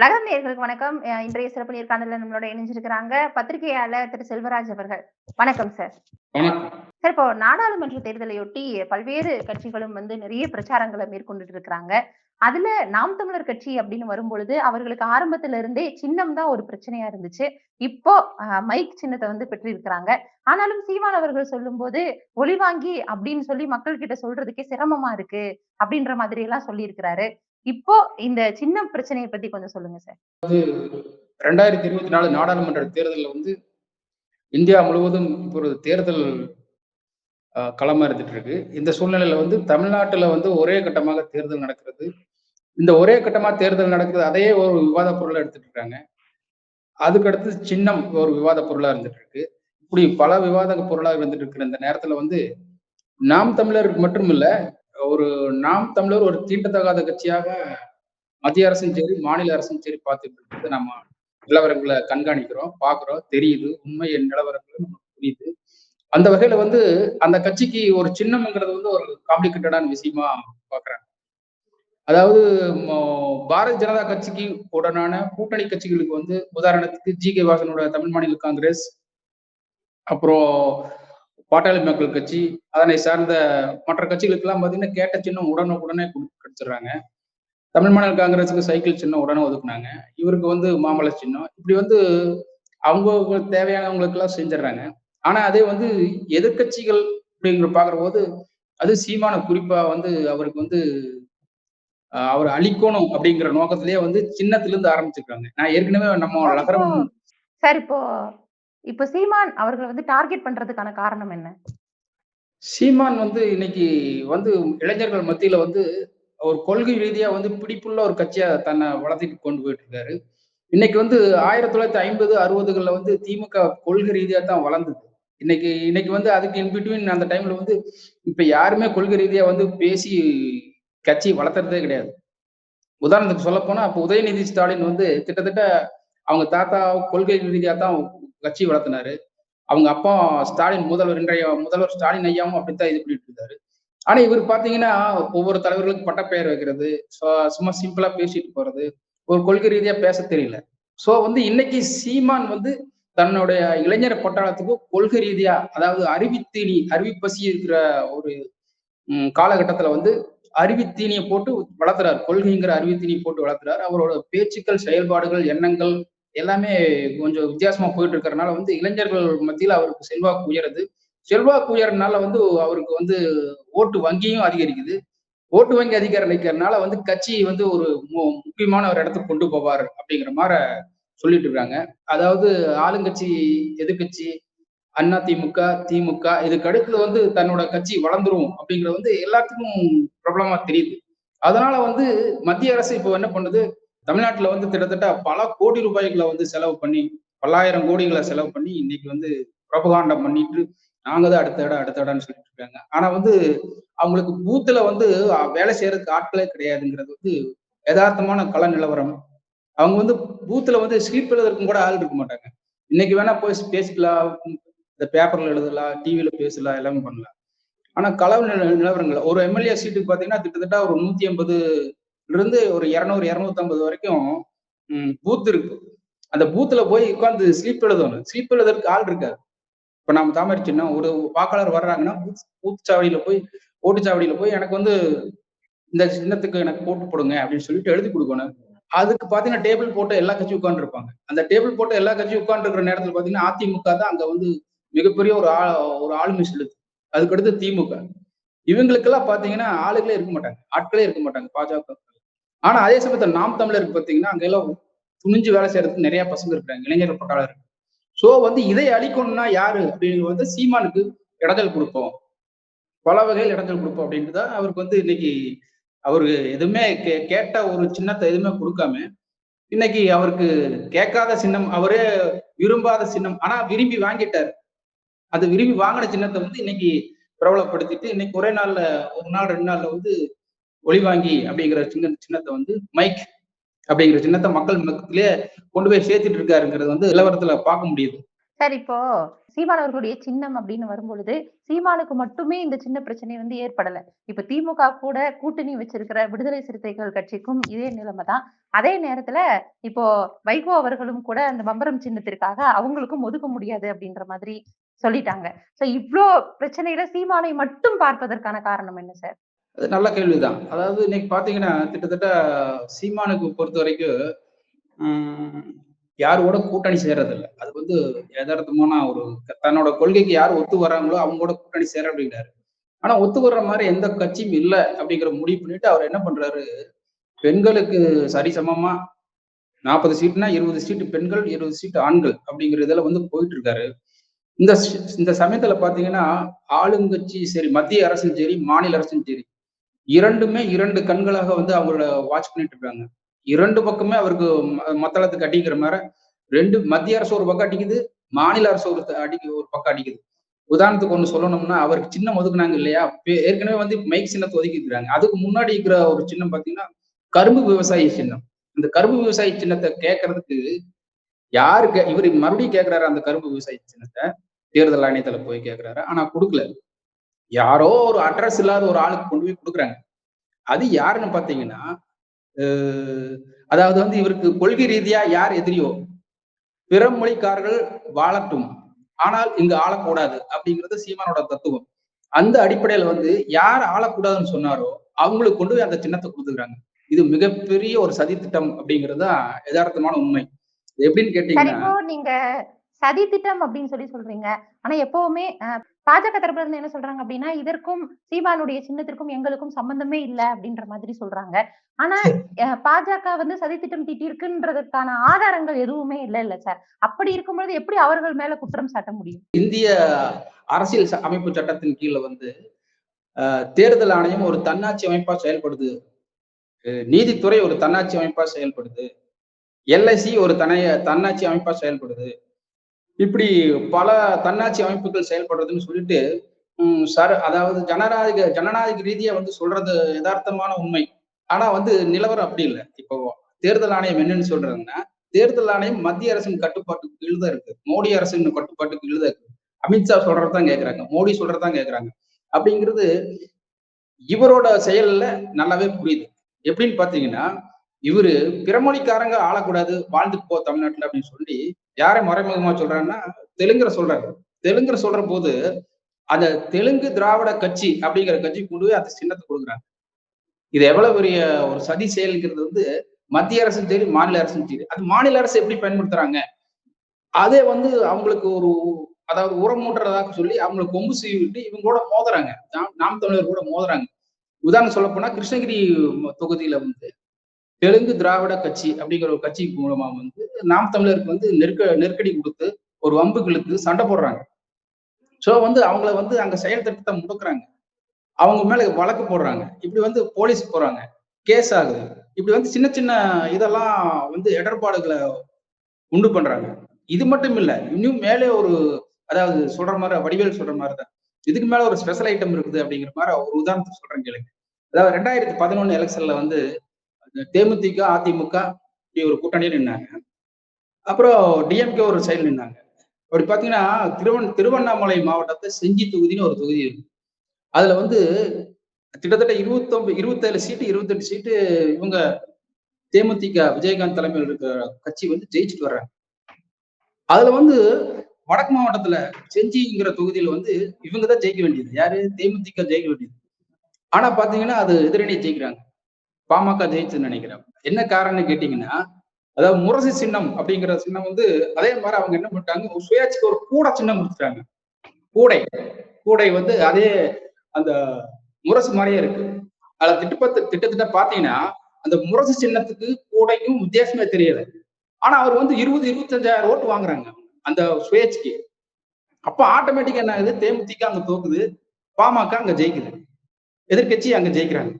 நகரம் நேயர்களுக்கு வணக்கம். இன்றைய சிறப்பு நேர்காணல்ல நம்மளோட இணைஞ்சிருக்கிறாங்க, பத்திரிகையாளர் திரு செல்வராஜ் அவர்கள். வணக்கம் சார். சார் இப்போ நாடாளுமன்ற தேர்தலையொட்டி பல்வேறு கட்சிகளும் வந்து நிறைய பிரச்சாரங்கள மேற்கொண்டுட்டு இருக்கிறாங்க. அதுல நாம் தமிழர் கட்சி அப்படின்னு வரும்பொழுது, அவர்களுக்கு ஆரம்பத்துல இருந்தே சின்னம் தான் ஒரு பிரச்சனையா இருந்துச்சு. இப்போ மைக் சின்னத்த வந்து பெற்றிருக்கிறாங்க. ஆனாலும் சீமான் அவர்கள் சொல்லும்போது, ஒலிவாங்கி அப்படின்னு சொல்லி மக்கள் கிட்ட சொல்றதுக்கே சிரமமா இருக்கு. அப்படின்ற மாதிரி எல்லாம் சொல்லியிருக்கிறாரு. இப்போ இந்த சின்ன பிரச்சனையை பத்தி கொஞ்சம் சொல்லுங்க சார். அது 2024 நாடாளுமன்ற தேர்தலில் வந்து இந்தியா முழுவதும் இப்போ ஒரு தேர்தல் களமாக களமா இருந்துட்டு இருக்கு. இந்த சூழ்நிலையில வந்து தமிழ்நாட்டுல வந்து ஒரே கட்டமாக தேர்தல் நடக்கிறது. இந்த ஒரே கட்டமா தேர்தல் நடக்கிறது அதையே ஒரு விவாத பொருளை எடுத்துட்டு இருக்காங்க. அதுக்கடுத்து சின்னம் ஒரு விவாத பொருளா இருந்துட்டு இருக்கு. இப்படி பல விவாத பொருளாக இருந்துட்டு இருக்கிற இந்த நேரத்துல வந்து, நாம் தமிழர் மட்டும் இல்லை ஒரு நாம் தமிழர் ஒரு தீண்டத்தகாத கட்சியாக மத்திய அரசும் சரி, மாநில அரசும் சரி பார்த்துட்டு இருக்கிறது நம்ம நிலவரங்களை கண்காணிக்கிறோம், பார்க்குறோம் தெரியுது. உண்மை என் நிலவரங்களும் நமக்கு புரியுது. அந்த வகையில வந்து அந்த கட்சிக்கு ஒரு சின்னம்ங்கிறது வந்து ஒரு காம்ப்ளிகேட்டடான விஷயமா பாக்குறாங்க அதாவது பாரதிய ஜனதா கட்சிக்கு உடனான கூட்டணி கட்சிகளுக்கு வந்து உதாரணத்துக்கு ஜி.கே. வாசனோட தமிழ் மாநில காங்கிரஸ், அப்புறம் பாட்டாளி மக்கள் கட்சி, அதனை சார்ந்த மற்ற கட்சிகளுக்கெல்லாம் பார்த்தீங்கன்னா, கேட்ட சின்னம் உடனுக்குடனே குடு கிடைச்சிடுறாங்க. தமிழ் மாநில காங்கிரஸுக்கு சைக்கிள் சின்னம் உடனே ஒதுக்குனாங்க. இவருக்கு வந்து மாம்பழ சின்னம். இப்படி வந்து அவங்கவங்களுக்கு தேவையானவங்களுக்கெல்லாம் செஞ்சுடுறாங்க. ஆனா அதே வந்து எதிர்க்கட்சிகள் அப்படிங்கிற பார்க்கிறபோது, அது சீமான குறிப்பா வந்து அவருக்கு வந்து அவர அழிக்கணும் அப்படிங்கிற நோக்கத்திலேயே வந்து சின்னத்திலிருந்து ஆரம்பிச்சிருக்காங்க. நான் ஏற்கனவே நம்ம நகரம் சார் இப்போ இப்போ சீமான் அவர்களை வந்து டார்கெட் பண்றதுக்கான காரணம் என்ன? சீமான் வந்து இன்னைக்கு வந்து இளைஞர்கள் மத்தியில வந்து ஒரு கொள்கை ரீதியா வந்து பிடிப்புள்ள ஒரு கட்சியா தன்னை வளர்த்திட்டு கொண்டு போயிட்டு இருக்காரு. இன்னைக்கு வந்து 1950, 60கள்ல வந்து திமுக கொள்கை ரீதியா தான் வளர்ந்தது. இன்னைக்கு இன்னைக்கு வந்து அதுக்கு இன்பிட்வீன் அந்த டைம்ல வந்து இப்ப யாருமே கொள்கை ரீதியா வந்து பேசி கட்சி வளர்த்துறதே கிடையாது. உதாரணத்துக்கு சொல்லப்போனா, அப்ப உதயநிதி ஸ்டாலின் வந்து கிட்டத்தட்ட அவங்க தாத்தா கொள்கை ரீதியாக தான் கட்சி வளர்த்துனாரு. அவங்க அப்பா ஸ்டாலின் முதல்வர் இன்றைய முதல்வர் ஸ்டாலின் ஐயாவும் அப்படித்தான் இது பண்ணிட்டு இருந்தாரு. ஆனா இவர் பார்த்தீங்கன்னா, ஒவ்வொரு தலைவர்களுக்கும் பட்டப்பெயர் வைக்கிறது, சும்மா சிம்பிளா பேசிட்டு போறது, ஒரு கொள்கை ரீதியா பேச தெரியல. சோ வந்து இன்னைக்கு சீமான் வந்து தன்னுடைய இளைஞர் பட்டாளத்துக்கு கொள்கை ரீதியா, அதாவது அறிவுத்தீனி, அறிவுப்பசி இருக்கிற ஒரு காலகட்டத்துல வந்து அருவித்தீனியை போட்டு வளர்த்துறாரு. கொள்கைங்கிற அருவித்தீனியை போட்டு வளர்த்துறாரு. அவரோட பேச்சுக்கள், செயல்பாடுகள், எண்ணங்கள் எல்லாமே கொஞ்சம் வித்தியாசமா போயிட்டு இருக்கிறனால வந்து இளைஞர்கள் மத்தியில அவருக்கு செல்வாக்கு உயருது. செல்வாக்கு உயர்றதுனால வந்து அவருக்கு வந்து ஓட்டு வங்கியும் அதிகரிக்குது. ஓட்டு வங்கி அதிகரிக்கிறனால வந்து கட்சி வந்து ஒரு மு முக்கியமான ஒரு இடத்துக்கு கொண்டு போவார் அப்படிங்கிற மாதிரி சொல்லிட்டு இருக்காங்க. அதாவது ஆளுங்கட்சி, எதிர்கட்சி அண்ணா திமுக, திமுக இதுக்கு அடுத்து வந்து தன்னோட கட்சி வளர்ந்துரும் அப்படிங்கிறது வந்து எல்லாத்துக்கும் பிரபலமா தெரியுது. அதனால வந்து மத்திய அரசு இப்போ என்ன பண்ணுது, தமிழ்நாட்டில் வந்து கிட்டத்தட்ட பல கோடி ரூபாய்களை வந்து செலவு பண்ணி, பல்லாயிரம் கோடிகளை செலவு பண்ணி இன்னைக்கு வந்து பிரபகாண்டம் பண்ணிட்டு, நாங்க தான் அடுத்த இடம், அடுத்த இடம்னு சொல்லிட்டு இருக்காங்க. ஆனா வந்து அவங்களுக்கு பூத்துல வந்து வேலை செய்யறதுக்கு ஆட்களே கிடையாதுங்கிறது வந்து எதார்த்தமான கள நிலவரம். அவங்க வந்து பூத்துல வந்து ஸ்லிப் எழுதுறதுக்கும் கூட ஆள் இருக்க மாட்டாங்க. இன்னைக்கு வேணா போய் பேசிக்கலாம், இந்த பேப்பர்ல எழுதலாம், டிவியில பேசலாம், எல்லாமே பண்ணலாம். ஆனா கள நில நிலவரங்கள் ஒரு எம்.எல்.ஏ சீட்டுக்கு பார்த்தீங்கன்னா, கிட்டத்தட்ட ஒரு 180லிருந்து ஒரு 200, 250 வரைக்கும் பூத் இருக்கு. அந்த பூத்துல போய் உட்காந்து ஸ்லீப் எழுதணும். ஸ்லீப் எழுதுறதுக்கு ஆள் இருக்காது. இப்ப நம்ம தாமரிச்சுன்னா ஒரு வாக்காளர் வர்றாங்கன்னா, பூத் சாவடியில போய் ஓட்டுச்சாவடியில போய் எனக்கு வந்து இந்த சின்னத்துக்கு எனக்கு போட்டு போடுங்க அப்படின்னு சொல்லிட்டு எழுதி கொடுக்கணும் அதுக்கு பார்த்தீங்கன்னா, டேபிள் போட்டு எல்லா கட்சியும் உட்காந்துருப்பாங்க அந்த டேபிள் போட்டு எல்லா கட்சியும் உட்காந்துருக்கிற நேரத்துல பார்த்தீங்கன்னா, அதிமுக தான் அங்க வந்து மிகப்பெரிய ஒரு ஆ ஒரு ஆளுமை செலுத்து. அதுக்கடுத்து திமுக. இவங்களுக்கெல்லாம் பார்த்தீங்கன்னா, ஆளுகளே இருக்க மாட்டாங்க. ஆட்களே இருக்க மாட்டாங்க பாஜக. ஆனா அதே சமயத்துல நாம் தமிழருக்கு பார்த்தீங்கன்னா, அங்கெல்லாம் துணிஞ்சு வேலை செய்யறதுக்கு நிறைய பசங்க இருக்கிறாங்க. இளைஞர்கள் பட்டாளர். சோ வந்து இதை அழிக்கணும்னா யாரு அப்படின்னு வந்து சீமானுக்கு இடத்தல் கொடுப்போம் பல வகையில் இடத்தல் கொடுப்போம் அப்படின்ட்டு தான் அவருக்கு வந்து இன்னைக்கு அவரு எதுவுமே கே கேட்ட ஒரு சின்னத்தை எதுவுமே கொடுக்காம இன்னைக்கு அவருக்கு கேட்காத சின்னம், அவரே விரும்பாத சின்னம். ஆனா விரும்பி வாங்கிட்டார் அது விரும்பி வாங்கின சின்னத்தை வந்து இன்னைக்கு பிரபலப்படுத்திட்டு, இன்னைக்கு ஒரே நாள்ல ஒரு நாள், ரெண்டு நாள்ல வந்து ஒளிவாங்கி அப்படிங்கிற சின்ன சின்னத்தை வந்து மைக் அப்படிங்கிற சின்னத்தை மக்கள் மத்தியிலே கொண்டு போய் சேர்த்துட்டு இருக்காருங்கிறது வந்து நிலவரத்துல பார்க்க முடியுது. சார் இப்போ சீமான் அவர்களுடைய சின்னம் அப்படின்னு வரும்பொழுது சீமானுக்கு மட்டுமே இந்த சின்ன பிரச்சனை வந்து ஏற்படல. இப்ப திமுக கூட கூட்டணி வச்சிருக்கிற விடுதலை சிறுத்தைகள் கட்சிக்கும் இதே நிலைமை தான். அதே நேரத்துல இப்போ வைகோ அவர்களும் கூட அந்த பம்பரம் சின்னத்திற்காக அவங்களுக்கும் ஒதுக்க முடியாது அப்படின்ற மாதிரி சொல்லிட்டாங்க. சோ இவ்ளோ பிரச்சனையில சீமானை மட்டும் பார்ப்பதற்கான காரணம் என்ன சார்? அது நல்ல கேள்விதான். அதாவது இன்னைக்கு பாத்தீங்கன்னா கிட்டத்தட்ட சீமானுக்கு பொறுத்த வரைக்கும் யாரோட கூட்டணி சேர்றதில்ல. அது வந்து யதார்த்தமான ஒரு தன்னோட கொள்கைக்கு யார் ஒத்து வராங்களோ அவங்க கூட கூட்டணி சேர அப்படிங்கிறாரு. ஆனா ஒத்து வர்ற மாதிரி எந்த கட்சியும் இல்லை அப்படிங்கிற முடிவு பண்ணிட்டு அவர் என்ன பண்றாரு? பெண்களுக்கு சரிசமமா நாற்பது சீட்னா இருபது சீட்டு பெண்கள் இருபது சீட்டு ஆண்கள் அப்படிங்கிற இதுல வந்து போயிட்டு இருக்காரு. இந்த இந்த சமயத்துல பாத்தீங்கன்னா ஆளுங்கட்சி சரி மத்திய அரசும் சரி மாநில அரசும் சரி இரண்டுமே இரண்டு கண்களாக வந்து அவங்கள வாட்ச் பண்ணிட்டு இருக்காங்க. இரண்டு பக்கமே அவருக்கு மத்தளத்துக்கு அடிக்கிற மாதிரி ரெண்டு மத்திய அரசு ஒரு பக்கம் அடிக்குது மாநில அரசு ஒரு அடிக்க ஒரு பக்கம் அடிக்குது. உதாரணத்துக்கு ஒன்று சொல்லணும்னா அவருக்கு சின்னம் ஒதுக்குனாங்க இல்லையா? ஏற்கனவே வந்து மைக் சின்னத்தை ஒதுக்கி இருக்கிறாங்க. அதுக்கு முன்னாடி இருக்கிற ஒரு சின்னம் பாத்தீங்கன்னா கரும்பு விவசாயி சின்னம். இந்த கரும்பு விவசாயி சின்னத்தை கேட்கறதுக்கு யாரு இவர் மறுபடியும் கேட்கிறாரு அந்த கரும்பு விவசாயி சின்னத்தை தேர்தல் ஆணையத்துல போய் கேட்கிறாரு ஆனா கொடுக்கல. யாரோ ஒரு அட்ரஸ் இல்லாத ஒரு ஆளுக்கு கொண்டு போய் கொடுக்குறாங்க. அது யாருன்னு பாத்தீங்கன்னா அதாவது வந்து இவருக்கு கொள்கை ரீதியா யார் எதிரியோ பிற மொழிக்காரர்கள் வாழட்டும். ஆனால் இங்கு ஆளக்கூடாது அப்படிங்கிறது சீமானோட தத்துவம். அந்த அடிப்படையில வந்து யார் ஆளக்கூடாதுன்னு சொன்னாரோ அவங்களுக்கு கொண்டு போய் அந்த சின்னத்தை கொடுத்துக்கிறாங்க. இது மிகப்பெரிய ஒரு சதித்திட்டம் அப்படிங்கிறது தான் யதார்த்தமான உண்மை. எப்படின்னு கேட்டீங்கன்னா நீங்க சதி திட்டம் அப்படின்னு சொல்லி சொல்றீங்க. ஆனா எப்பவுமே பாஜக தரப்புல இருந்து என்ன சொல்றாங்க அப்படின்னா இதற்கும் சீமானுடைய சின்னத்திற்கும் எங்களுக்கும் சம்பந்தமே இல்ல அப்படின்ற மாதிரி சொல்றாங்க. ஆனா பாஜக வந்து சதி திட்டம் தீட்டி இருக்குன்றதுக்கான ஆதாரங்கள் எதுவுமே இல்ல இல்ல சார். அப்படி இருக்கும்பொழுது எப்படி அவர்கள் மேல குற்றம் சாட்ட முடியும்? இந்திய அரசியல் அமைப்பு சட்டத்தின் கீழே வந்து தேர்தல் ஆணையம் ஒரு தன்னாட்சி அமைப்பா செயல்படுது. நீதித்துறை ஒரு தன்னாட்சி அமைப்பா செயல்படுது. எல்ஐசி ஒரு தனைய தன்னாட்சி அமைப்பா செயல்படுது. இப்படி பல தன்னாட்சி அமைப்புகள் செயல்படுறதுன்னு சொல்லிட்டு சர அதாவது ஜனநாயக ஜனநாயக ரீதியா வந்து சொல்றது யதார்த்தமான உண்மை. ஆனா வந்து நிலவரம் அப்படி இல்லை. இப்போ தேர்தல் ஆணையம் என்னன்னு சொல்றாங்கன்னா தேர்தல் ஆணையம் மத்திய அரசின் கட்டுப்பாட்டுக்கு கீழ் தான் இருக்கு. மோடி அரசின் கட்டுப்பாட்டுக்கு கீழ் தான் இருக்கு. அமித்ஷா சொல்றதுதான் கேக்குறாங்க. மோடி சொல்றதுதான் கேக்குறாங்க. அப்படிங்கிறது இவரோட செயல்ல நல்லாவே புரியுது. எப்படின்னு பாத்தீங்கன்னா இவரு பிறமொழிக்காரங்க ஆளக்கூடாது வாழ்ந்துட்டு போ தமிழ்நாட்டுல அப்படின்னு சொல்லி யாரை மறைமுகமா சொல்றாருன்னா தெலுங்குற சொல்றாரு. தெலுங்குற சொல்ற போது அந்த தெலுங்கு திராவிட கட்சி அப்படிங்கிற கட்சி கொண்டு போய் அந்த சின்னத்தை கொடுக்குறாங்க. இது எவ்வளவு பெரிய ஒரு சதி செயல்ங்கிறது வந்து மத்திய அரசும் சரி மாநில அரசும் சரி. அது மாநில அரசு எப்படி பயன்படுத்துறாங்க? அதே வந்து அவங்களுக்கு ஒரு அதாவது உரம் மூட்டுறதாக சொல்லி அவங்களை கொம்பு சுவிட்டு இவங்க கூட மோதுறாங்க. நாம் தமிழர் கூட மோதுறாங்க. உதாரணம் சொல்ல போனா கிருஷ்ணகிரி தொகுதியில வந்து தெலுங்கு திராவிட கட்சி அப்படிங்கிற ஒரு கட்சி மூலமா வந்து நாம் தமிழருக்கு வந்து நெருக்க நெருக்கடி கொடுத்து ஒரு வம்புகளுக்கு சண்டை போடுறாங்க. ஸோ வந்து அவங்கள வந்து அங்க செயல் திட்டத்தை முடக்குறாங்க. அவங்க மேல வழக்கு போடுறாங்க. இப்படி வந்து போலீஸ் போறாங்க. கேஸ் ஆகுது. இப்படி வந்து சின்ன சின்ன இதெல்லாம் வந்து இடர்பாடுகளை உண்டு பண்றாங்க. இது மட்டும் இல்லை இன்னும் மேலே ஒரு அதாவது சொல்ற மாதிரி வடிவேல் சொல்ற மாதிரி தான். இதுக்கு மேல ஒரு ஸ்பெஷல் ஐட்டம் இருக்குது அப்படிங்கிற மாதிரி ஒரு உதாரணத்துக்கு சொல்றேன் கேளுங்க. அதாவது ரெண்டாயிரத்தி பதினொன்னு எலெக்ஷன்ல வந்து தேமுதிக அதிமுக இப்படி ஒரு கூட்டணியில் நின்னாங்க. அப்புறம் டிஎம்கே ஒரு சைடு நின்னாங்க. அப்படி பார்த்தீங்கன்னா திருவண் திருவண்ணாமலை மாவட்டத்தை செஞ்சி தொகுதின்னு ஒரு தொகுதி இருக்கு. அதுல வந்து கிட்டத்தட்ட இருபத்தொம்பது இருபத்தேழு சீட்டு இருபத்தெட்டு சீட்டு இவங்க தேமுதிக விஜயகாந்த் தலைமையில் இருக்கிற கட்சி வந்து ஜெயிச்சுட்டு வர்றாங்க. அதுல வந்து வடக்கு மாவட்டத்துல செஞ்சிங்கிற தொகுதியில வந்து இவங்க தான் ஜெயிக்க வேண்டியது. யாரு? தேமுதிக ஜெயிக்க வேண்டியது. ஆனா பாத்தீங்கன்னா அது எதிரணி ஜெயிக்கிறாங்க. பாமக ஜெயிச்சுன்னு நினைக்கிறேன். என்ன காரணம்னு கேட்டீங்கன்னா அதாவது முரசு சின்னம் அப்படிங்கிற சின்னம் வந்து அதே மாதிரி அவங்க என்ன பண்ணிட்டாங்க ஒரு சுயாட்சிக்கு ஒரு கூட சின்னம் கொடுத்துட்டாங்க. கூடை. கூடை வந்து அதே அந்த முரசு மாதிரியே இருக்கு. அதுல திட்டப்பத்து திட்டத்திட்ட பாத்தீங்கன்னா அந்த முரசு சின்னத்துக்கு கூடையும் வித்தியாசமே தெரியல. ஆனா அவர் வந்து இருபது இருபத்தஞ்சாயிரம் ஓட்டு வாங்குறாங்க அந்த சுயேட்சிக்கு. அப்ப ஆட்டோமேட்டிக்கா என்ன ஆகுது? தேமுதிக அங்க தோக்குது பாமக அங்க ஜெயிக்குது. எதிர்க்கட்சி அங்க ஜெயிக்கிறாங்க.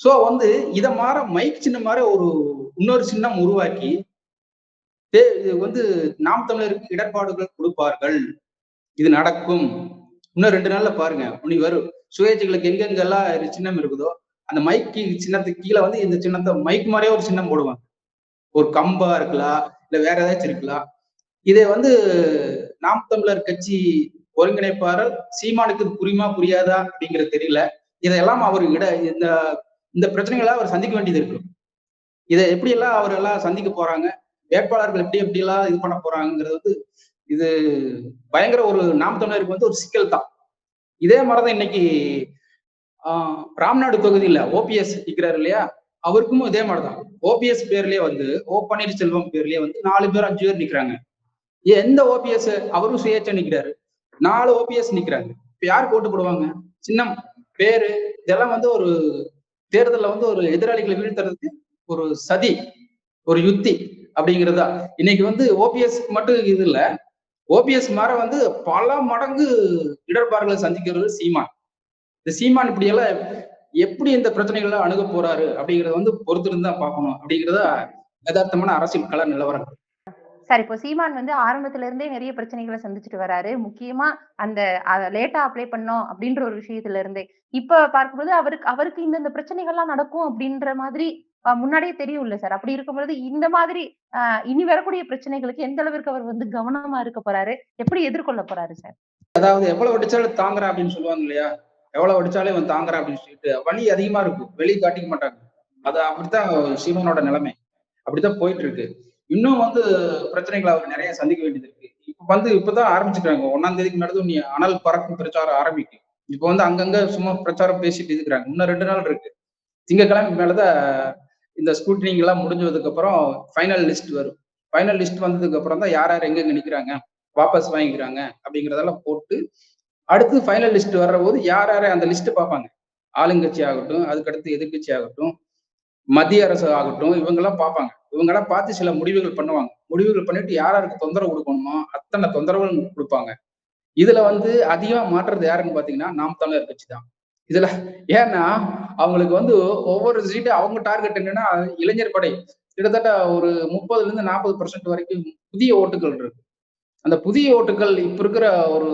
சோ வந்து இத மாற மைக் சின்ன மாதிரி ஒரு இன்னொரு சின்னம் உருவாக்கி இது வந்து நாம் தமிழருக்கு இடர்பாடுகள் கொடுப்பார்கள். இது நடக்கும். இன்னும் ரெண்டு நாள்ல பாருங்க. உனி வரும். சுயேட்சைகளுக்கு எங்கெங்கெல்லாம் சின்னம் இருக்குதோ அந்த மைக்கு சின்னத்துக்கு கீழே வந்து இந்த சின்னத்தை மைக் மாதிரியே ஒரு சின்னம் போடுவாங்க. ஒரு கம்பா இருக்கலாம் இல்ல வேற ஏதாச்சும் இருக்கலாம். இதை வந்து நாம் தமிழர் கட்சி ஒருங்கிணைப்பாளர் சீமானுக்கு புரியுமா புரியாதா அப்படிங்கிறது தெரியல. இதெல்லாம் அவர் இட இந்த இந்த பிரச்சனைகளை அவர் சந்திக்க வேண்டியது இருக்கு. இதை எப்படி எல்லாம் அவர் எல்லாம் சந்திக்க போறாங்க வேட்பாளர்கள் எப்படி எப்படி எல்லாம் இது பண்ண போறாங்கிறது வந்து இது பயங்கர ஒரு நாம் தமிழருக்கு வந்து ஒரு சிக்கல் தான். இதே மாதிரிதான் இன்னைக்கு ஆஹ் ராம்நாடு தொகுதியில ஓபிஎஸ் நிக்கிறாரு இல்லையா? அவருக்கும் இதே மாதிரிதான். ஓபிஎஸ் பேர்லயே வந்து ஓ பன்னீர்செல்வம் பேர்லயே வந்து நாலு பேர் அஞ்சு பேர் நிக்கிறாங்க. எந்த ஓபிஎஸ் அவரும் சுயேட்சை நிக்கிறாரு. நாலு ஓபிஎஸ் நிக்கிறாங்க. இப்ப யாருக்கு ஓட்டு போடுவாங்க? சின்னம் பேரு இதெல்லாம் வந்து ஒரு தேர்தலில் வந்து ஒரு எதிராளிகளை வீழ்த்துறதுக்கு ஒரு சதி ஒரு யுத்தி அப்படிங்கிறதா. இன்னைக்கு வந்து ஓபிஎஸ் மட்டும் இது இல்ல. ஓபிஎஸ் மாற வந்து பல மடங்கு இடர்பாடுகளை சந்திக்கிறது சீமான். இந்த சீமான் இப்படியெல்லாம் எப்படி இந்த பிரச்சனைகளை அணுக போறாரு அப்படிங்கறத வந்து பொறுத்திருந்து தான் பார்க்கணும் அப்படிங்கிறத யதார்த்தமான அரசியல் கள நிலவரங்கள். சார் இப்போ சீமான் வந்து ஆரம்பத்துல இருந்தே நிறைய பிரச்சனைகளை சந்திச்சுட்டு வராரு. முக்கியமா அந்த லேட்டா அப்ளை பண்ணோம் அப்படின்ற ஒரு விஷயத்துல இருந்தே இப்ப பார்க்கும்போது அவருக்கு அவருக்கு இந்த பிரச்சனைகள்லாம் நடக்கும் அப்படின்ற மாதிரி முன்னாடியே தெரியும் இல்ல சார். அப்படி இருக்கும்போது இந்த மாதிரி இனி வரக்கூடிய பிரச்சனைகளுக்கு எந்த அளவிற்கு அவர் வந்து கவனமா இருக்க போறாரு? எப்படி எதிர்கொள்ள போறாரு சார்? அதாவது எவ்வளவு அடிச்சாலும் தாங்குறா அப்படின்னு சொல்லுவாங்க இல்லையா? எவ்வளவு அடிச்சாலும் இவன் தாங்குறா அப்படின்னு சொல்லிட்டு வலி அதிகமா இருக்கும். வெளியே காட்டிக்க மாட்டாங்க. அது அப்படித்தான் சீமானோட நிலைமை. அப்படித்தான் போயிட்டு இருக்கு. இன்னும் வந்து பிரச்சனைகளை அவர் நிறைய சந்திக்க வேண்டியது இருக்கு. இப்ப வந்து இப்பதான் ஆரம்பிச்சுக்கிறாங்க. ஒன்னாம் தேதிக்கு நடந்து நீ அனல் பறக்கும் பிரச்சாரம் ஆரம்பிக்கும். இப்ப வந்து அங்கங்க சும்மா பிரச்சாரம் பேசிட்டு இருக்கிறாங்க. இன்னும் ரெண்டு நாள் இருக்கு. திங்கக்கிழமை மேலதான் இந்த ஸ்கூட்டனிங் எல்லாம் முடிஞ்சதுக்கு அப்புறம் ஃபைனல் லிஸ்ட் வரும். ஃபைனல் லிஸ்ட் வந்ததுக்கு அப்புறம் தான் யார் யார் எங்கெங்க நிக்கிறாங்க வாபஸ் வாங்கிக்கிறாங்க அப்படிங்கிறதெல்லாம் போட்டு அடுத்து ஃபைனல் லிஸ்ட் வர்ற போது யார் யார் அந்த லிஸ்ட் பார்ப்பாங்க. ஆளுங்கட்சி ஆகட்டும் அதுக்கடுத்து எதிர்க்கட்சி ஆகட்டும் மத்திய அரசு ஆகட்டும் இவங்கெல்லாம் பார்ப்பாங்க. இவங்கெல்லாம் பார்த்து சில முடிவுகள் பண்ணுவாங்க. முடிவுகள் பண்ணிட்டு யாராருக்கு யாருக்கு தொந்தரவு கொடுக்கணுமோ அத்தனை தொந்தரவுகள் கொடுப்பாங்க. இதுல வந்து அதிகமா மாற்றுறது யாருன்னு பாத்தீங்கன்னா நாம் தமிழர் கட்சி தான் இதுல ஏன்னா அவங்களுக்கு வந்து ஒவ்வொரு சீட்டு அவங்க டார்கெட் என்னன்னா இளைஞர் படை. கிட்டத்தட்ட ஒரு முப்பதுல இருந்து நாற்பது பர்சன்ட் வரைக்கும் புதிய ஓட்டுகள் இருக்கு. அந்த புதிய ஓட்டுகள் இப்ப இருக்கிற ஒரு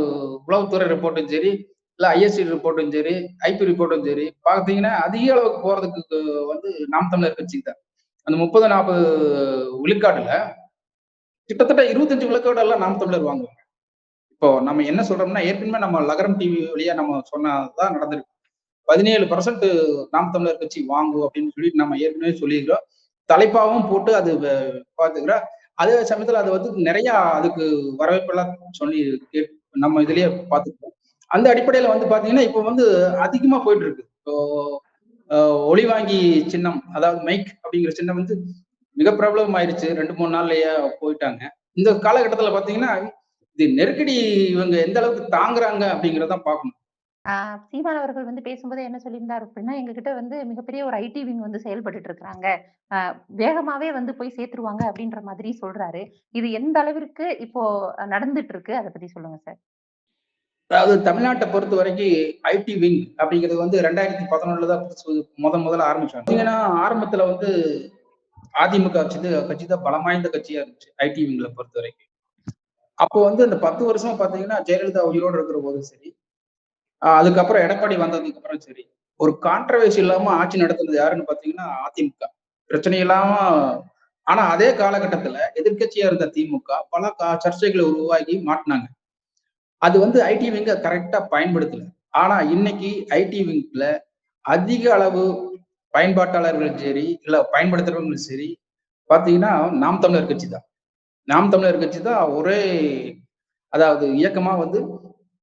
உளவுத்துறை ரிப்போர்ட்டும் சரி இல்ல ஐஎஸ்சி ரிப்போர்ட்டும் சரி ஐபி ரிப்போர்ட்டும் சரி பாத்தீங்கன்னா அதிக அளவுக்கு போறதுக்கு வந்து நாம் தமிழர் கட்சி தான் அந்த முப்பது நாற்பது விழுக்காடுல கிட்டத்தட்ட இருபத்தஞ்சு விழுக்காடு எல்லாம் நாம் தமிழர் வாங்குவாங்க. இப்போ நம்ம என்ன சொல்றோம்னா ஏற்கனவே நம்ம லகரம் டிவி வழியா நம்ம சொன்னதான் நடந்திருக்கு. பதினேழு பர்சன்ட் நாம் தமிழர் கட்சி வாங்கும் அப்படின்னு சொல்லி நம்ம ஏற்கனவே சொல்லியிருக்கிறோம். தலைப்பாவும் போட்டு அது வ- பாத்துக்கிறோம் அதே சமயத்துல அது வந்து நிறைய அதுக்கு வரவேற்பெல்லாம் சொல்லி நம்ம இதுலயே பார்த்துருக்கோம். அந்த அடிப்படையில வந்து பாத்தீங்கன்னா இப்போ வந்து அதிகமா போயிட்டு இருக்கு. இப்போ ஒளிவாங்கி சின்னம் அதாவது மைக் அப்படிங்கிற சின்னம் வந்து மிக பிரபலம் ஆயிருச்சு. ரெண்டு மூணு நாள்லயே போயிட்டாங்க. இந்த காலகட்டத்துல பாத்தீங்கன்னா இது நெருக்கடி இவங்க எந்த அளவுக்கு தாங்குறாங்க அப்படிங்கறத பார்க்கணும் ஆஹ் சீமான் அவர்கள் வந்து பேசும்போது என்ன சொல்லியிருந்தார் அப்படின்னா எங்ககிட்ட வந்து மிகப்பெரிய ஒரு ஐடி விங் வந்து செயல்பட்டுட்டு இருக்கிறாங்க. வேகமாவே வந்து போய் சேர்த்துருவாங்க அப்படின்ற மாதிரி சொல்றாரு. இது எந்த அளவிற்கு இப்போ நடந்துட்டு இருக்கு? அதை பத்தி சொல்லுங்க சார். அதாவது தமிழ்நாட்டை பொறுத்த வரைக்கும் ஐடி விங் அப்படிங்கிறது வந்து ரெண்டாயிரத்தி பதினொன்னுல தான் முத முதல்ல ஆரம்பிச்சாங்க. ஏன்னா ஆரம்பத்துல வந்து அதிமுக கட்சி கட்சி தான் பலம் வாய்ந்த கட்சியா இருந்துச்சு ஐடி விங்ல பொறுத்த வரைக்கும். அப்போ வந்து இந்த பத்து வருஷமா பாத்தீங்கன்னா ஜெயலலிதா உயிரோடு இருக்கிற போதும் சரி அதுக்கப்புறம் எடப்பாடி வந்ததுக்கு அப்புறம் சரி ஒரு கான்ட்ரவர்சி இல்லாம ஆட்சி நடத்துனது யாருன்னு பாத்தீங்கன்னா அதிமுக. பிரச்சனை இல்லாம ஆனா அதே காலகட்டத்துல எதிர்கட்சியா இருந்த திமுக பல கா- சர்ச்சைகளை உருவாக்கி மாட்டினாங்க. அது வந்து ஐடி விங்க கரெக்டா பயன்படுத்தல. ஆனா இன்னைக்கு ஐடி விங்ல அதிக அளவு பயன்பாட்டாளர்களும் சரி இல்ல பயன்படுத்துறவங்களும் சரி பாத்தீங்கன்னா நாம் தமிழர் கட்சி தான். நாம் தமிழர் கட்சி தான் ஒரே அதாவது இயக்கமா வந்து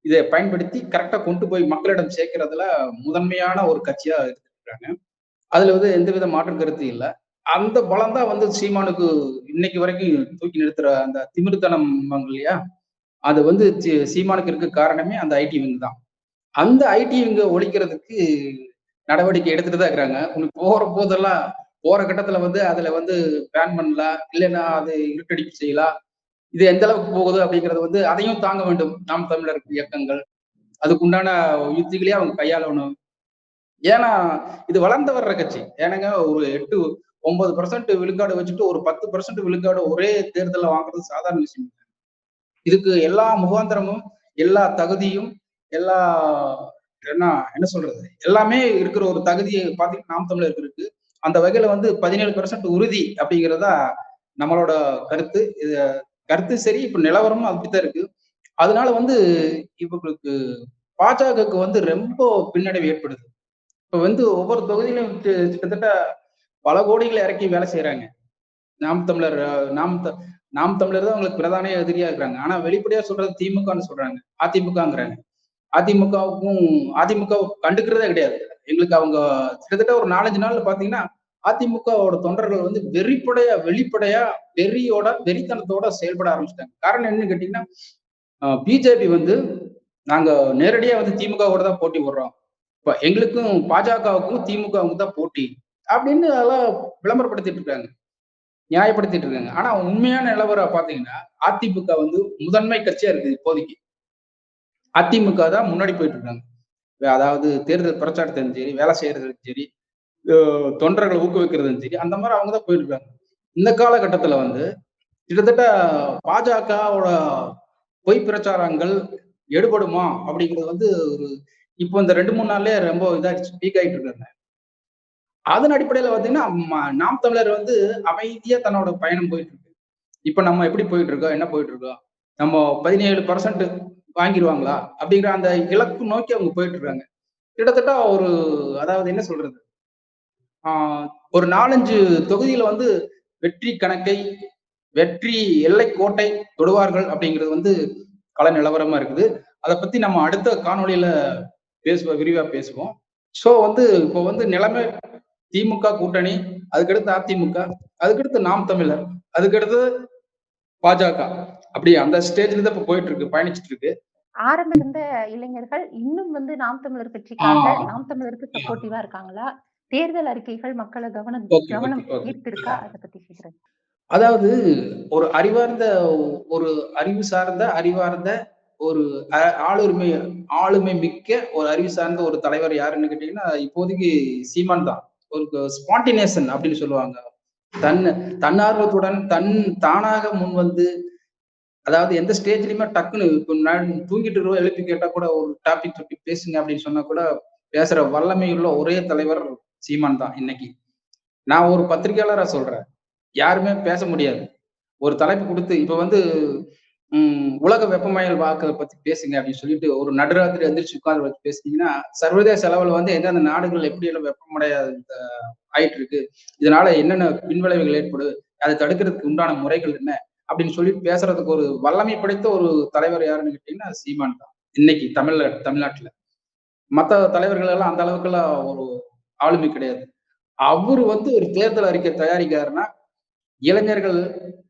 இதை பயன்படுத்தி கரெக்டா கொண்டு போய் மக்களிடம் சேர்க்கறதுல முதன்மையான ஒரு கட்சியா இருக்காங்க அதுல வந்து எந்தவித மாற்று கருத்து இல்லை. அந்த பலம் தான் வந்து சீமானுக்கு இன்னைக்கு வரைக்கும் தூக்கி நிறுத்துற அந்த திமிர்த்தனம் இல்லையா? அது வந்து சி- சீமானுக்கு இருக்க காரணமே அந்த ஐடி விங் தான். அந்த ஐடி விங்க ஒழிக்கிறதுக்கு நடவடிக்கை எடுத்துட்டு தான் இருக்கிறாங்க. உனக்கு போகிற போதெல்லாம் போற கட்டத்துல வந்து அதுல வந்து பேன் பண்ணலாம் இல்லைன்னா அது இருட்டடிப்பு செய்யலாம் இது எந்த அளவுக்கு போகுது அப்படிங்கிறது வந்து அதையும் தாங்க வேண்டும். நாம் தமிழர் இயக்கங்கள். அதுக்குண்டான யுத்திகளே அவங்க கையாளணும். ஏன்னா இது வளர்ந்து வர்ற கட்சி. ஏன்னாங்க ஒரு எட்டு ஒன்பது பர்சன்ட் விழுக்காடு வச்சுட்டு ஒரு பத்து பர்சன்ட் விழுக்காடு ஒரே தேர்தலில் வாங்குறது சாதாரண விஷயம் இல்லை. இதுக்கு எல்லா முகாந்திரமும் எல்லா தகுதியும் எல்லா என்ன என்ன சொல்றது? எல்லாமே இருக்கிற ஒரு தகுதியை பார்த்தீங்கன்னா நாம் தமிழருக்கு இருக்கு அந்த வகையில வந்து பதினேழு பெர்சன்ட் உறுதி அப்படிங்கிறதா நம்மளோட கருத்து. இது கருத்து சரி இப்ப நிலவரமும் அப்படித்தான் இருக்கு. அதனால வந்து இவங்களுக்கு பாஜகவுக்கு வந்து ரொம்ப பின்னடைவு ஏற்படுது. இப்ப வந்து ஒவ்வொரு தொகுதியிலும் கிட்டத்தட்ட பல கோடிகளை இறக்கி வேலை செய்யறாங்க நாம் தமிழர் நாம் நாம் தமிழர் தான் அவங்களுக்கு பிரதான எதிரியா இருக்கிறாங்க. ஆனா வெளிப்படையா சொல்றது திமுகன்னு சொல்றாங்க. அதிமுகங்கிறாங்க. அதிமுகவுக்கும் அதிமுக கண்டுக்கிறதே கிடையாது. எங்களுக்கு அவங்க கிட்டத்தட்ட ஒரு நாலஞ்சு நாள்ல பாத்தீங்கன்னா அதிமுகவோட தொண்டர்கள் வந்து வெறிப்படையா வெளிப்படையா வெறியோட வெறித்தனத்தோட செயல்பட ஆரம்பிச்சிட்டாங்க. காரணம் என்னன்னு கேட்டீங்கன்னா பிஜேபி வந்து நாங்க நேரடியா வந்து திமுகவோட தான் போட்டி போடுறோம். இப்ப எங்களுக்கும் பாஜகவுக்கும் திமுகவுக்கும் தான் போட்டி அப்படின்னு அதெல்லாம் விளம்பரப்படுத்திட்டு இருக்காங்க. நியாயப்படுத்திட்டு இருக்காங்க. ஆனா உண்மையான நிலவரம் பாத்தீங்கன்னா அதிமுக வந்து முதன்மை கட்சியா இருக்குது இப்போதைக்கு. அதிமுக தான் முன்னாடி போயிட்டு இருக்காங்க. அதாவது தேர்தல் பிரச்சாரத்திலும் சரி வேலை செய்யறதும் சரி தொண்டர்களை ஊக்குவிக்கிறதும் சரி அந்த மாதிரி அவங்க தான் போயிட்டு இருக்காங்க. இந்த காலகட்டத்துல வந்து கிட்டத்தட்ட பாஜகவோட பொய் பிரச்சாரங்கள் எடுபடுமா அப்படிங்கிறது வந்து ஒரு இப்போ இந்த ரெண்டு மூணு நாள்லயே ரொம்ப இதாச்சு பீக் ஆகிட்டு இருக்காங்க. அதன் அடிப்படையில பாத்தீங்கன்னா நாம் தமிழர் வந்து அமைதியா தன்னோட பயணம் போயிட்டு இருக்கு இப்ப நம்ம எப்படி போயிட்டு இருக்கோம் என்ன போயிட்டு இருக்கோம் நம்ம பதினேழு பர்சன்ட் வாங்கிடுவாங்களா அப்படிங்கிற அந்த இலக்கு நோக்கி அவங்க போயிட்டு இருக்காங்க கிட்டத்தட்ட ஒரு அதாவது என்ன சொல்றது? ஆஹ் ஒரு நாலஞ்சு தொகுதியில வந்து வெற்றி கணக்கை வெற்றி எல்லை கோட்டை தொடுவார்கள் அப்படிங்கிறது வந்து கல நிலவரமா இருக்குது. அதை பத்தி நம்ம அடுத்த காணொலியில பேசுவோம் விரிவா பேசுவோம். ஸோ வந்து இப்போ வந்து நிலைமை திமுக கூட்டணி அதுக்கடுத்து அதிமுக அதுக்கடுத்து நாம் தமிழர் அதுக்கடுத்து பாஜக. அப்படி அந்த ஸ்டேஜ்ல தான் இப்ப போயிட்டு இருக்கு பயணிச்சிட்டு இருக்கு ஆரம்ப இருந்த இளைஞர்கள் இன்னும் வந்து நாம் தமிழர் கட்சிக்காக. நாம் தமிழருக்கு சப்போர்ட்டிவா இருக்காங்களா? தேர்தல் அறிக்கைகள் மக்களை கவனம் கவனம். ஈர்த்திருக்கா? அதை பத்தி கேக்குறேன். அதாவது ஒரு அறிவார்ந்த ஒரு அறிவு சார்ந்த அறிவார்ந்த ஒரு ஆளுரிமை ஆளுமை மிக்க ஒரு அறிவு சார்ந்த ஒரு தலைவர் யாருன்னு கேட்டீங்கன்னா இப்போதைக்கு சீமான் தான். ஒரு ஸ்பான்டினேஷன் அப்படின்னு சொல்லுவாங்க. தன் தன்னார்வத்துடன் தன் தானாக முன் வந்து அதாவது எந்த ஸ்டேஜ்லயுமே டக்குன்னு இப்போ நான் தூங்கிட்டு இருக்கோம் எழுப்பி கேட்டா கூட ஒரு டாபிக் தொட்டி பேசுங்க அப்படின்னு சொன்னா கூட பேசுற வல்லமையுள்ள ஒரே தலைவர் சீமான் தான் இன்னைக்கு. நான் ஒரு பத்திரிகையாளரா சொல்றேன். யாருமே பேச முடியாது. ஒரு தலைப்பு கொடுத்து இப்ப வந்து உலக வெப்பமயல் வாக்குகளை பத்தி பேசுங்க அப்படின்னு சொல்லிட்டு ஒரு நடுராத்திரி எந்திரிச்சு உட்கார்ந்து வச்சு பேசுனீங்கன்னா சர்வதேச அளவுல வந்து எந்தெந்த நாடுகள் எப்படி எல்லாம் வெப்பமடைய இந்த- ஆயிட்டு இருக்கு இதனால என்னென்ன பின்விளைவுகள் ஏற்படுது அதை தடுக்கிறதுக்கு உண்டான முறைகள் என்ன அப்படின்னு சொல்லி பேசுறதுக்கு ஒரு வல்லமை படைத்த ஒரு தலைவர் யாருன்னு கேட்டீங்கன்னா சீமான் தான். இன்னைக்கு தமிழ்ல தமிழ்நாட்டுல. மற்ற தலைவர்கள் எல்லாம் அந்த அளவுக்குலாம் ஒரு ஆளுமை கிடையாது. அவரு வந்து ஒரு தேர்தல் அறிக்கை தயாரிக்கிறாருன்னா இளைஞர்கள்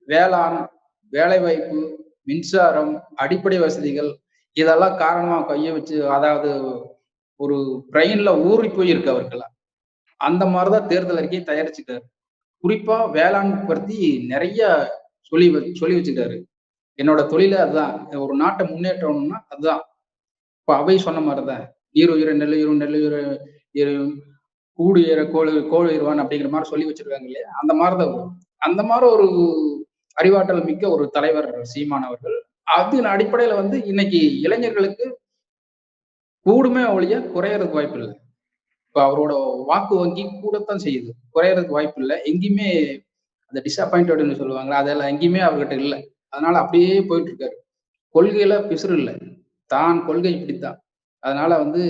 வேளாண் வேலைவாய்ப்பு மின்சாரம் அடிப்படை வசதிகள் இதெல்லாம் காரணமா கையை வச்சு அதாவது ஒரு பிரெயின்ல ஊறி போயிருக்கு அவருக்கெல்லாம். அந்த மாதிரிதான் தேர்தல் அறிக்கையை தயாரிச்சுட்டாரு. குறிப்பா வேளாண் பத்தி நிறைய சொல்லி சொல்லி வச்சுட்டாரு. என்னோட தொழில அதுதான். ஒரு நாட்டை முன்னேற்றணும்னா அதுதான். இப்ப அவை சொன்ன மாதிரிதான். நீர் நெல்லுயிரும் நெல் உயிரும் நெல் இரு- கூடு ஏற கோழு கோழு இருவான் அப்படிங்கிற மாதிரி சொல்லி வச்சிருக்காங்க இல்லையா? அந்த மாதிரிதான் அந்த மாதிரி ஒரு அறிவாற்றல் மிக்க ஒரு தலைவர் சீமான் அவர்கள். அதன் அடிப்படையில வந்து இன்னைக்கு இளைஞர்களுக்கு கூடுமே ஒழிய குறையறதுக்கு வாய்ப்பு இல்லை இப்ப அவரோட வாக்கு வங்கி கூடத்தான் செய்யுது. குறையறதுக்கு வாய்ப்பு இல்லை எங்கேயுமே அந்த டிசப்பாயிண்டட்னு சொல்லுவாங்களா அதெல்லாம் எங்கேயுமே அவர்கிட்ட இல்லை. அதனால அப்படியே போயிட்டு இருக்காரு கொள்கையில பிசுறு இல்லை. தான் கொள்கை இப்படித்தான். அதனால வந்து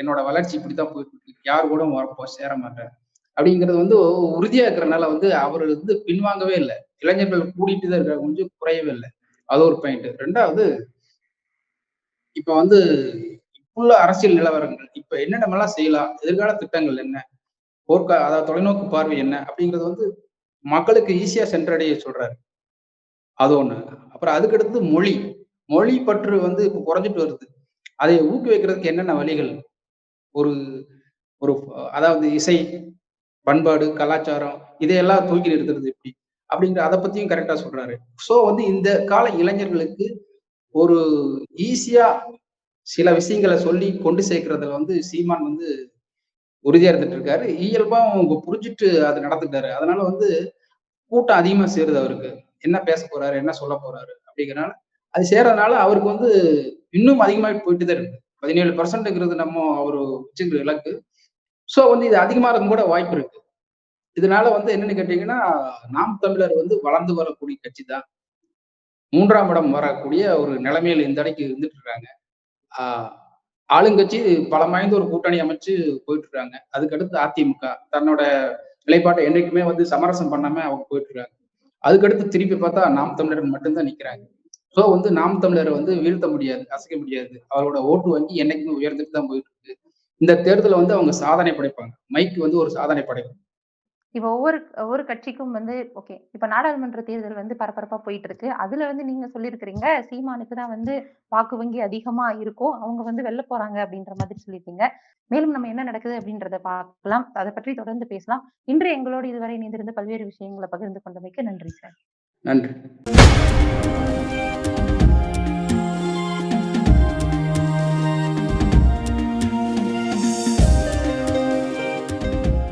என்னோட வளர்ச்சி இப்படித்தான் போயிட்டு இருக்கு யார் கூட வரப்போ சேர மாட்டேன். அப்படிங்கிறது வந்து உறுதியா இருக்கிறனால வந்து அவர் வந்து பின்வாங்கவே இல்லை. இளைஞர்கள் கூடிட்டு தான் இருக்காங்க. கொஞ்சம் குறையவே இல்லை. அது ஒரு பாயிண்ட் ரெண்டாவது இப்ப வந்து இப்புள்ள அரசியல் நிலவரங்கள். இப்ப என்னென்னலாம் செய்யலாம்? எதிர்கால திட்டங்கள் என்ன? போர்க்கா அதாவது தொலைநோக்கு பார்வை என்ன? அப்படிங்கிறது வந்து மக்களுக்கு ஈஸியா சென்றடைய சொல்றாரு. அது ஒண்ணு. அப்புறம் அதுக்கடுத்து மொழி. மொழி பற்று வந்து இப்ப குறைஞ்சிட்டு வருது. அதை ஊக்குவிக்கிறதுக்கு என்னென்ன வழிகள்? ஒரு ஒரு அதாவது இசை பண்பாடு கலாச்சாரம் இதையெல்லாம் தூக்கி நிறுத்துறது எப்படி? அப்படிங்கிற அதை பத்தியும் கரெக்டா சொல்றாரு. ஸோ வந்து இந்த கால இளைஞர்களுக்கு ஒரு ஈஸியா சில விஷயங்களை சொல்லி கொண்டு சேர்க்கறதுல வந்து சீமான் வந்து உறுதியா இருந்துட்டு இருக்காரு. இயல்பா அவங்க புரிஞ்சுட்டு அது நடந்துட்டாரு அதனால வந்து கூட்டம் அதிகமா சேருது அவருக்கு. என்ன பேச போறாரு என்ன சொல்ல போறாரு அப்படிங்கிறனால அது சேர்றதுனால அவருக்கு வந்து இன்னும் அதிகமாக போயிட்டு தான் இருக்கு. பதினேழு பர்சன்ட்ங்கிறது நம்ம அவர் வச்சுக்கிற இலக்கு. ஸோ வந்து இது அதிகமாக கூட வாய்ப்பு இருக்கு. இதனால வந்து என்னன்னு கேட்டீங்கன்னா நாம் தமிழர் வந்து வளர்ந்து வரக்கூடிய கட்சி தான் மூன்றாம் இடம் வரக்கூடிய ஒரு நிலைமையில இந்த அடைக்கு இருந்துட்டு இருக்காங்க. ஆளுங்கட்சி பலம் வாய்ந்த ஒரு கூட்டணி அமைச்சு போயிட்டு இருக்காங்க. அதுக்கடுத்து அதிமுக தன்னோட நிலைப்பாட்டை என்றைக்குமே வந்து சமரசம் பண்ணாம அவங்க போயிட்டு இருக்காங்க. அதுக்கடுத்து திருப்பி பார்த்தா நாம் தமிழர் மட்டும்தான் நிக்கிறாங்க. ஸோ வந்து நாம் தமிழரை வந்து வீழ்த்த முடியாது அசைக்க முடியாது. அவரோட ஓட்டு வங்கி என்னைக்குமே உயர்ந்துட்டு தான் போயிட்டு இருக்கு. இந்த தேர்தலை வந்து அவங்க சாதனை படைப்பாங்க. மைக்கு வந்து ஒரு சாதனை படைக்கும் இப்ப ஒவ்வொரு ஒவ்வொரு கட்சிக்கும் வந்து ஓகே இப்ப நாடாளுமன்ற தேர்தல் வந்து பரபரப்பா போயிட்டு இருக்கு அதுல வந்து நீங்க சொல்லியிருக்கிறீங்க சீமானுக்கு தான் வந்து வாக்கு வங்கி அதிகமா இருக்கும் அவங்க வந்து வெல்ல போறாங்க அப்படின்ற மாதிரி சொல்லியிருக்கீங்க. மேலும் நம்ம என்ன நடக்குது அப்படின்றத பார்க்கலாம். அதை பற்றி தொடர்ந்து பேசலாம். இன்று எங்களோடு இதுவரை இணைந்திருந்த பல்வேறு விஷயங்களை பகிர்ந்து கொண்டமைக்கு நன்றி சார். நன்றி.